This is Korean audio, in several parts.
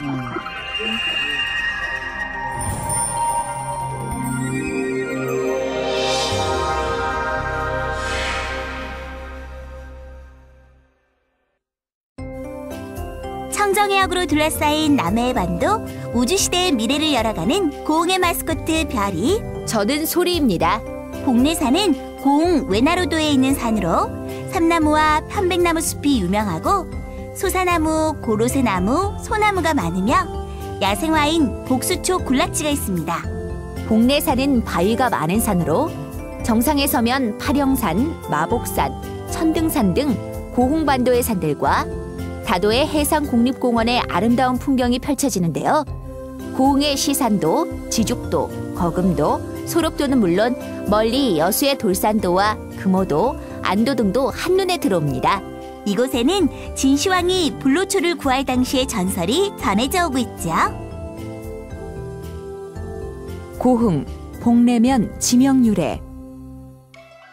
음. 청정해역으로 둘러싸인 남해의 반도 우주시대의 미래를 열어가는 고흥의 마스코트 별이 저는 소리입니다. 복내산은 고흥 외나로도에 있는 산으로 삼나무와 편백나무 숲이 유명하고 소사나무, 고로쇠나무, 소나무가 많으며 야생화인 복수초 군락지가 있습니다. 복내산은 바위가 많은 산으로 정상에 서면 파령산, 마복산, 천등산 등 고흥반도의 산들과 다도의 해상 국립공원의 아름다운 풍경이 펼쳐지는데요. 고흥의 시산도, 지죽도, 거금도, 소록도는 물론 멀리 여수의 돌산도와 금오도, 안도 등도 한눈에 들어옵니다. 이곳에는 진시황이 불로초를 구할 당시의 전설이 전해져 오고 있죠. 고흥, 복내면 지명유래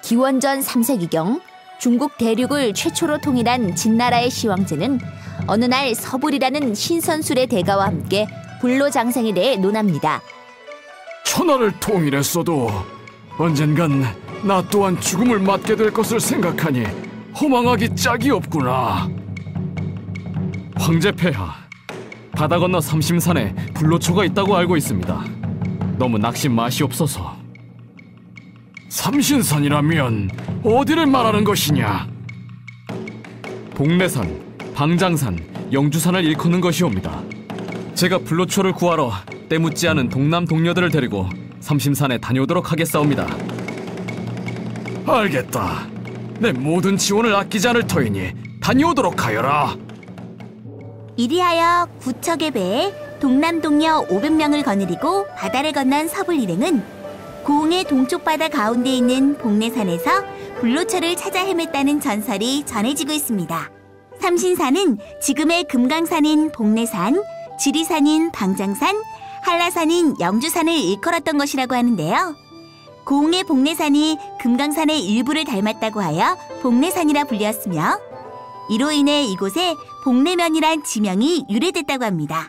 기원전 3세기경 중국 대륙을 최초로 통일한 진나라의 시황제는 어느 날 서불이라는 신선술의 대가와 함께 불로장생에 대해 논합니다. 천하를 통일했어도 언젠간 나 또한 죽음을 맞게 될 것을 생각하니 허망하기 짝이 없구나. 황제 폐하, 바다 건너 삼심산에 불로초가 있다고 알고 있습니다. 너무 낙심 마시옵소서. 삼신산이라면 어디를 말하는 것이냐? 복내산, 방장산, 영주산을 일컫는 것이옵니다. 제가 불로초를 구하러 때묻지 않은 동남 동료들을 데리고 삼심산에 다녀오도록 하겠사옵니다. 알겠다. 내 모든 지원을 아끼지 않을 터이니 다녀오도록 하여라. 이리하여 구척의 배에 동남 동녀 500명을 거느리고 바다를 건넌 서불 일행은 고흥의 동쪽 바다 가운데 있는 복내산에서 불로초를 찾아 헤맸다는 전설이 전해지고 있습니다. 삼신산은 지금의 금강산인 복내산, 지리산인 방장산, 한라산인 영주산을 일컬었던 것이라고 하는데요. 고흥의 복내산이 금강산의 일부를 닮았다고 하여 복내산이라 불렸으며 이로 인해 이곳에 복내면이란 지명이 유래됐다고 합니다.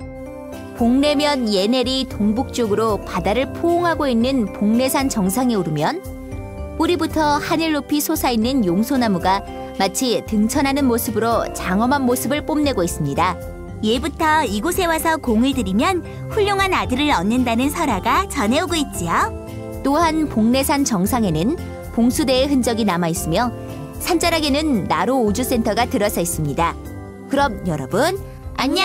복내면 예넬이 동북쪽으로 바다를 포옹하고 있는 복내산 정상에 오르면 뿌리부터 하늘 높이 솟아있는 용소나무가 마치 등천하는 모습으로 장엄한 모습을 뽐내고 있습니다. 예부터 이곳에 와서 공을 들이면 훌륭한 아들을 얻는다는 설화가 전해오고 있지요. 또한 복내산 정상에는 봉수대의 흔적이 남아 있으며 산자락에는 나로 우주센터가 들어서 있습니다. 그럼 여러분 안녕!